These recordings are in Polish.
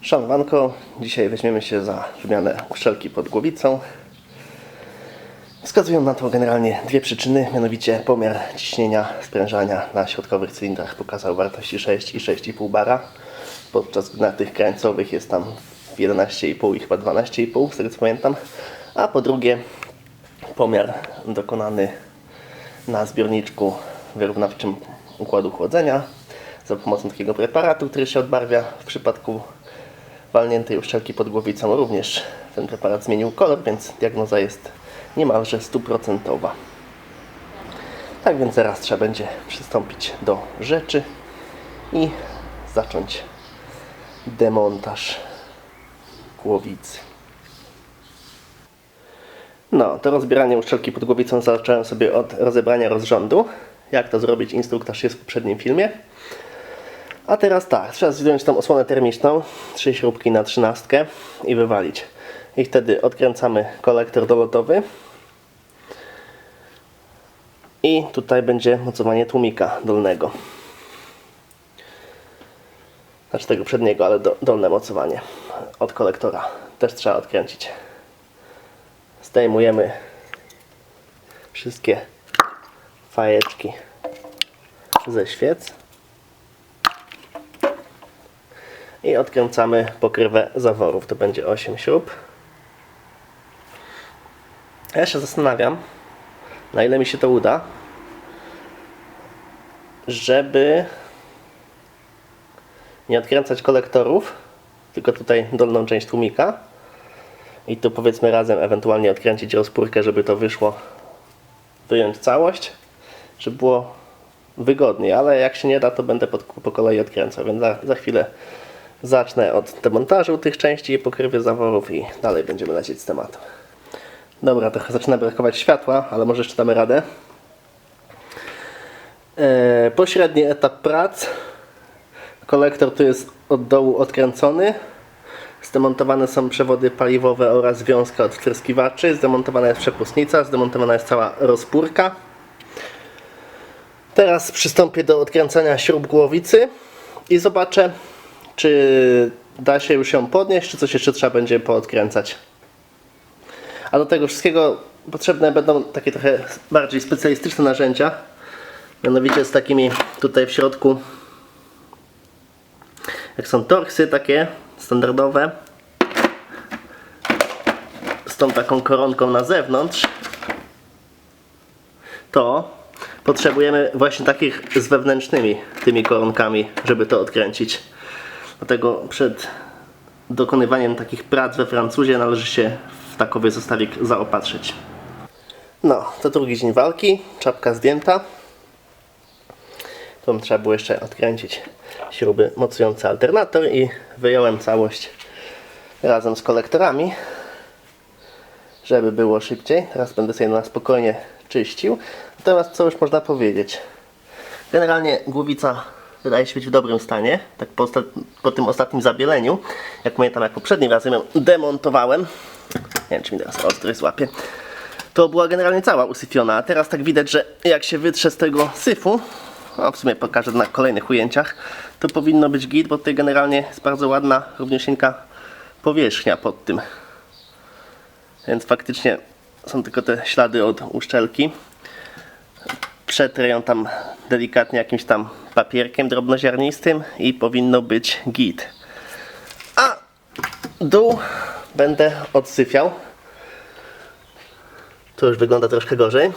Szanowanko, dzisiaj weźmiemy się za wymianę uszczelki pod głowicą. Wskazują na to generalnie dwie przyczyny, mianowicie pomiar ciśnienia sprężania na środkowych cylindrach pokazał wartości 6 i 6,5 bara, podczas gdy na tych krańcowych jest tam 11,5 i chyba 12,5, z tego co pamiętam. A po drugie pomiar dokonany na zbiorniczku wyrównawczym układu chłodzenia za pomocą takiego preparatu, który się odbarwia. W przypadku walniętej uszczelki pod głowicą również ten preparat zmienił kolor, więc diagnoza jest niemalże stuprocentowa. Tak więc zaraz trzeba będzie przystąpić do rzeczy i zacząć demontaż głowicy. No, to rozbieranie uszczelki pod głowicą zacząłem sobie od rozebrania rozrządu. Jak to zrobić, instruktaż jest w poprzednim filmie. A teraz tak, trzeba zdjąć tą osłonę termiczną, trzy śrubki na trzynastkę i wywalić. I wtedy odkręcamy kolektor dolotowy. I tutaj będzie mocowanie tłumika dolnego. Znaczy tego przedniego, ale do, dolne mocowanie od kolektora. Też trzeba odkręcić. Zdejmujemy wszystkie fajeczki ze świec. I odkręcamy pokrywę zaworów. To będzie 8 śrub. Ja się zastanawiam, na ile mi się to uda, żeby nie odkręcać kolektorów, tylko tutaj dolną część tłumika i tu powiedzmy razem ewentualnie odkręcić rozpórkę, żeby to wyszło, wyjąć całość, żeby było wygodniej, ale jak się nie da, to będę po kolei odkręcał, więc za, za chwilę zacznę od demontażu tych części i pokrywy zaworów i dalej będziemy lecieć z tematem. Dobra, trochę zaczyna brakować światła, ale może jeszcze damy radę. E, pośredni etap prac. Kolektor tu jest od dołu odkręcony. Zdemontowane są przewody paliwowe oraz wiązka od wtryskiwaczy. Zdemontowana jest przepustnica, zdemontowana jest cała rozpórka. Teraz przystąpię do odkręcania śrub głowicy i zobaczę, czy da się już ją podnieść, czy coś jeszcze trzeba będzie poodkręcać. A do tego wszystkiego potrzebne będą takie trochę bardziej specjalistyczne narzędzia. Mianowicie z takimi tutaj w środku, jak są torksy takie standardowe, z tą taką koronką na zewnątrz, to potrzebujemy właśnie takich z wewnętrznymi tymi koronkami, żeby to odkręcić. Dlatego przed dokonywaniem takich prac we Francuzie należy się w takowy zestawik zaopatrzyć. No, to drugi dzień walki, czapka zdjęta. Tu trzeba było jeszcze odkręcić śruby mocujące alternator i wyjąłem całość razem z kolektorami, żeby było szybciej. Teraz będę sobie na spokojnie czyścił. Natomiast co już można powiedzieć? Generalnie głowica wydaje się być w dobrym stanie. Tak po, po tym ostatnim zabieleniu, jak pamiętam, jak poprzednim razem ją demontowałem. Nie wiem, czy mi teraz ostry złapie. To była generalnie cała usyfiona, a teraz tak widać, że jak się wytrze z tego syfu, a w sumie pokażę na kolejnych ujęciach, to powinno być git, bo tutaj generalnie jest bardzo ładna, równiusieńka powierzchnia pod tym. Więc faktycznie są tylko te ślady od uszczelki. Przetrę ją tam delikatnie jakimś tam papierkiem drobnoziarnistym i powinno być git. A dół będę odsyfiał. To już wygląda troszkę gorzej.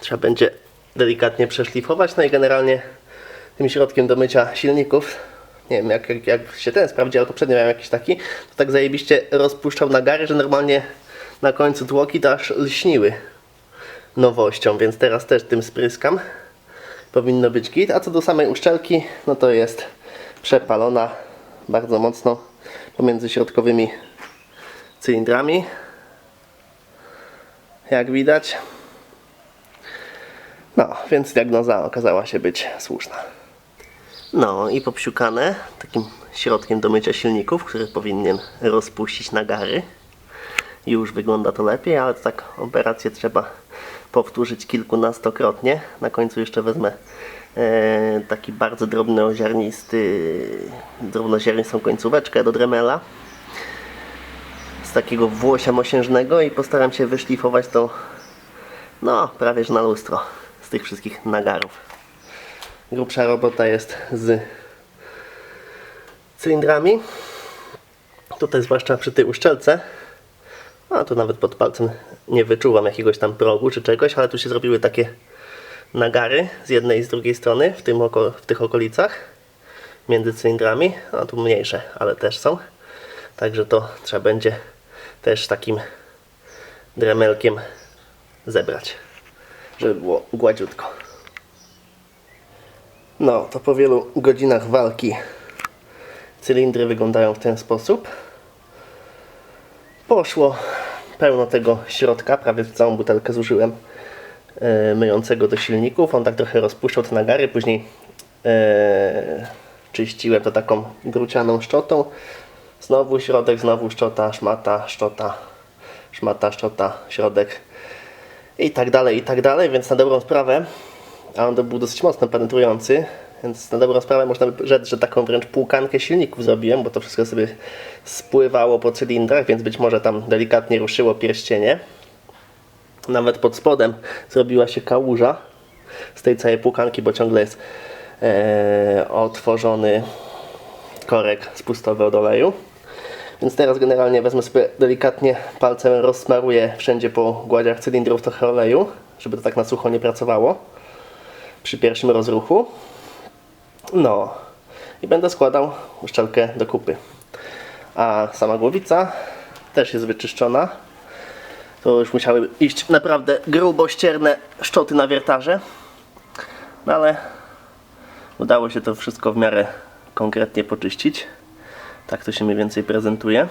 Trzeba będzie delikatnie przeszlifować. No i generalnie tym środkiem do mycia silników, nie wiem jak, jak, jak się ten sprawdzi, ale poprzednio miałem jakiś taki, to tak zajebiście rozpuszczał nagary, że normalnie na końcu tłoki to aż lśniły nowością, więc teraz też tym spryskam. Powinno być git. A co do samej uszczelki, no to jest przepalona bardzo mocno pomiędzy środkowymi cylindrami. Jak widać. No, więc diagnoza okazała się być słuszna. No i popsiukane takim środkiem do mycia silników, który powinien rozpuścić nagary. Już wygląda to lepiej, ale tak operację trzeba powtórzyć kilkunastokrotnie. Na końcu jeszcze wezmę e, taki bardzo drobnoziarnisty, drobnoziarnistą końcóweczkę do Dremela z takiego włosia mosiężnego i postaram się wyszlifować to no prawie że na lustro z tych wszystkich nagarów. Grubsza robota jest z cylindrami. Tutaj zwłaszcza przy tej uszczelce a tu nawet pod palcem nie wyczuwam jakiegoś tam progu czy czegoś, ale tu się zrobiły takie nagary z jednej i z drugiej strony w, tym oko, w tych okolicach między cylindrami. A tu mniejsze, ale też są. Także to trzeba będzie też takim dremelkiem zebrać, żeby było gładziutko. No, to po wielu godzinach walki cylindry wyglądają w ten sposób. Poszło pełno tego środka, prawie całą butelkę zużyłem e, myjącego do silników. On tak trochę rozpuszczał te nagary, później e, czyściłem to taką grucianą szczotą. Znowu środek, znowu szczota, szmata, szczota, szmata, szczota, środek i tak dalej, i tak dalej, więc na dobrą sprawę, a on był dosyć mocno penetrujący, więc na dobrą sprawę można by rzec, że taką wręcz półkankę silników zrobiłem, bo to wszystko sobie spływało po cylindrach, więc być może tam delikatnie ruszyło pierścienie. Nawet pod spodem zrobiła się kałuża z tej całej półkanki, bo ciągle jest e, otworzony korek spustowy od oleju. Więc teraz generalnie wezmę sobie delikatnie palcem, rozsmaruję wszędzie po gładziach cylindrów trochę oleju, żeby to tak na sucho nie pracowało przy pierwszym rozruchu. No i będę składał uszczelkę do kupy. A sama głowica też jest wyczyszczona. To już musiały iść naprawdę grubo ścierne szczoty na wiertarze. No ale udało się to wszystko w miarę konkretnie poczyścić. Tak to się mniej więcej prezentuje.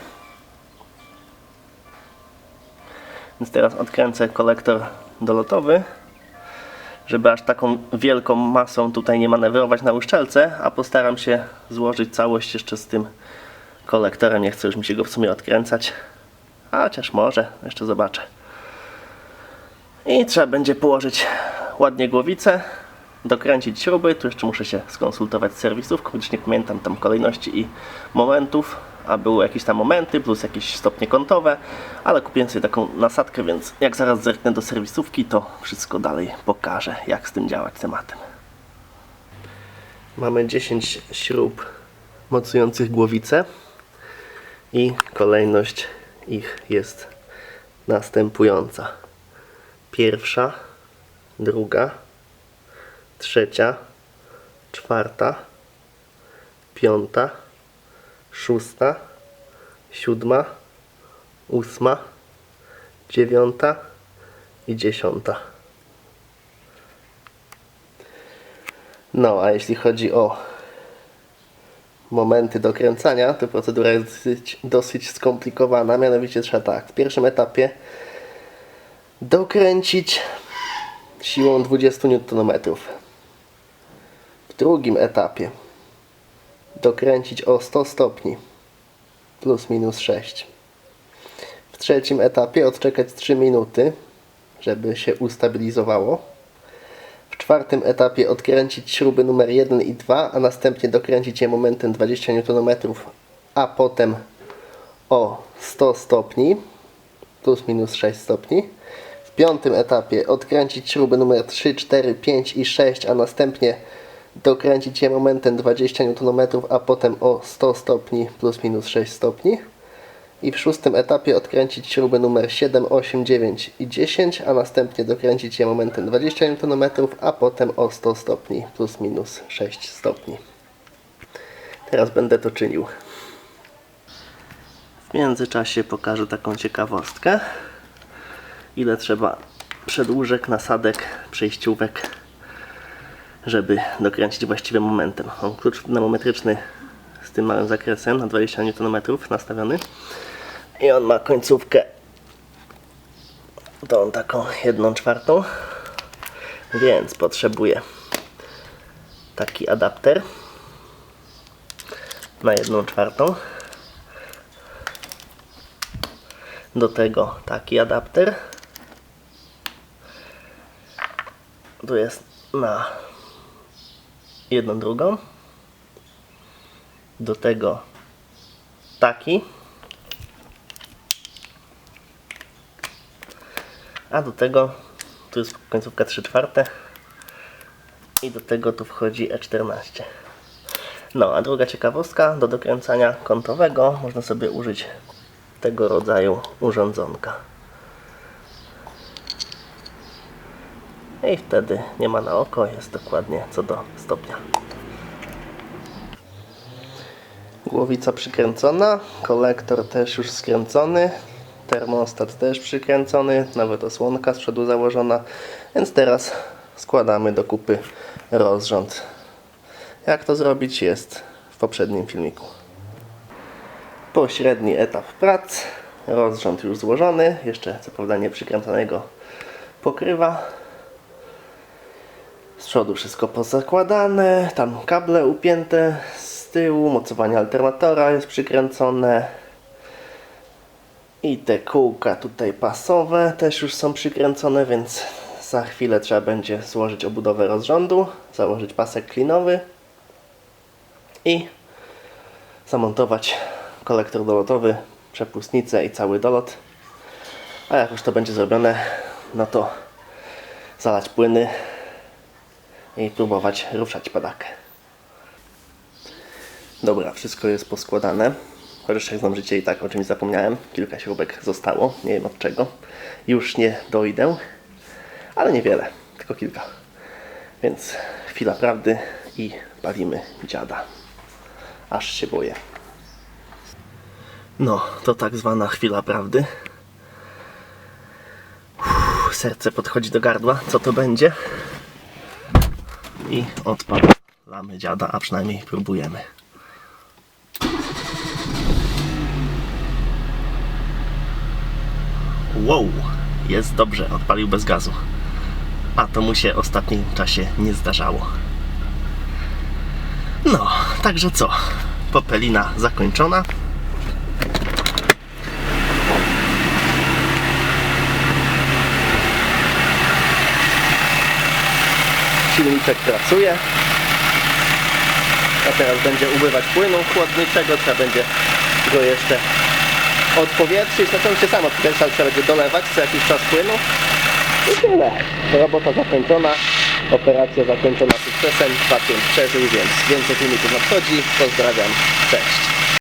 Więc teraz odkręcę kolektor dolotowy żeby aż taką wielką masą tutaj nie manewrować na uszczelce, a postaram się złożyć całość jeszcze z tym kolektorem. Nie chcę już mi się go w sumie odkręcać. A chociaż może, jeszcze zobaczę. I trzeba będzie położyć ładnie głowicę, dokręcić śruby. Tu jeszcze muszę się skonsultować z serwisówką, gdyż nie pamiętam tam kolejności i momentów a były jakieś tam momenty, plus jakieś stopnie kątowe, ale kupiłem sobie taką nasadkę, więc jak zaraz zerknę do serwisówki, to wszystko dalej pokażę, jak z tym działać tematem. Mamy 10 śrub mocujących głowicę i kolejność ich jest następująca. Pierwsza, druga, trzecia, czwarta, piąta, szósta, siódma, ósma, dziewiąta i dziesiąta. No, a jeśli chodzi o momenty dokręcania, to procedura jest dosyć, dosyć skomplikowana. Mianowicie trzeba tak, w pierwszym etapie dokręcić siłą 20 Nm. W drugim etapie dokręcić o 100 stopni plus minus 6. W trzecim etapie odczekać 3 minuty, żeby się ustabilizowało. W czwartym etapie odkręcić śruby numer 1 i 2, a następnie dokręcić je momentem 20 Nm, a potem o 100 stopni plus minus 6 stopni. W piątym etapie odkręcić śruby numer 3, 4, 5 i 6, a następnie dokręcić je momentem 20 Nm, a potem o 100 stopni plus minus 6 stopni. I w szóstym etapie odkręcić śruby numer 7, 8, 9 i 10, a następnie dokręcić je momentem 20 Nm, a potem o 100 stopni plus minus 6 stopni. Teraz będę to czynił. W międzyczasie pokażę taką ciekawostkę. Ile trzeba przedłużek, nasadek, przejściówek żeby dokręcić właściwym momentem. Mam klucz dynamometryczny z tym małym zakresem na 20 Nm nastawiony. I on ma końcówkę. Tą taką jedną czwartą. Więc potrzebuję taki adapter na jedną czwartą. Do tego taki adapter. Tu jest na jedną drugą. Do tego taki. A do tego tu jest końcówka 3 czwarte i do tego tu wchodzi E14. No, a druga ciekawostka, do dokręcania kątowego można sobie użyć tego rodzaju urządzonka. I wtedy nie ma na oko, jest dokładnie co do stopnia. Głowica przykręcona, kolektor też już skręcony, termostat też przykręcony, nawet osłonka z przodu założona, więc teraz składamy do kupy rozrząd. Jak to zrobić jest w poprzednim filmiku. Pośredni etap prac, rozrząd już złożony, jeszcze co prawda nie przykręconego pokrywa. Z przodu wszystko pozakładane, tam kable upięte z tyłu, mocowanie alternatora jest przykręcone. I te kółka tutaj pasowe też już są przykręcone, więc za chwilę trzeba będzie złożyć obudowę rozrządu, założyć pasek klinowy i zamontować kolektor dolotowy, przepustnicę i cały dolot. A jak już to będzie zrobione, no to zalać płyny i próbować ruszać padakę. Dobra, wszystko jest poskładane. Chociaż jak znam życie i tak o czymś zapomniałem. Kilka śrubek zostało, nie wiem od czego. Już nie dojdę, ale niewiele, tylko kilka. Więc chwila prawdy i bawimy dziada. Aż się boję. No, to tak zwana chwila prawdy. Uff, serce podchodzi do gardła. Co to będzie? I odpalamy dziada, a przynajmniej próbujemy. Wow, jest dobrze, odpalił bez gazu. A to mu się w ostatnim czasie nie zdarzało. No, także co? Popelina zakończona. Silniczek pracuje. A teraz będzie ubywać płynu chłodniczego, trzeba będzie go jeszcze odpowietrzyć. No to już się samo odkręca, trzeba będzie dolewać co jakiś czas płynu. I tyle. Robota zakończona. Operacja zakończona sukcesem. Pacjent przeżył, więc więcej filmików nadchodzi. Pozdrawiam. Cześć.